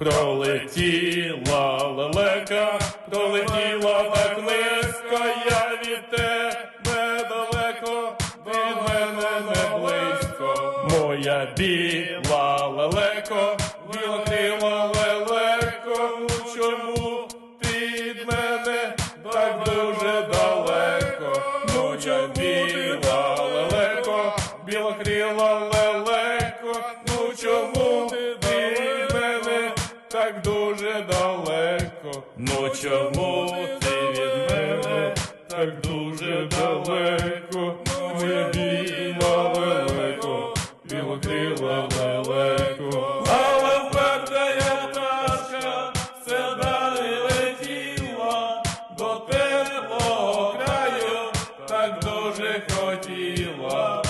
Пролетіла лелека, пролетіла так низько, я від тебе далеко, від мене не близько. Моя біла лелеко, крила лелеко, ну чому ти від мене так дуже далеко? Моя біла лелеко, біла крила лелеко, ну чому так дуже далеко. Ну чому ти від мене так дуже далеко? Моя біла велико, білокрила велико. Але вперта я пташка, все далі летіла, до теплого краю так дуже хотіла.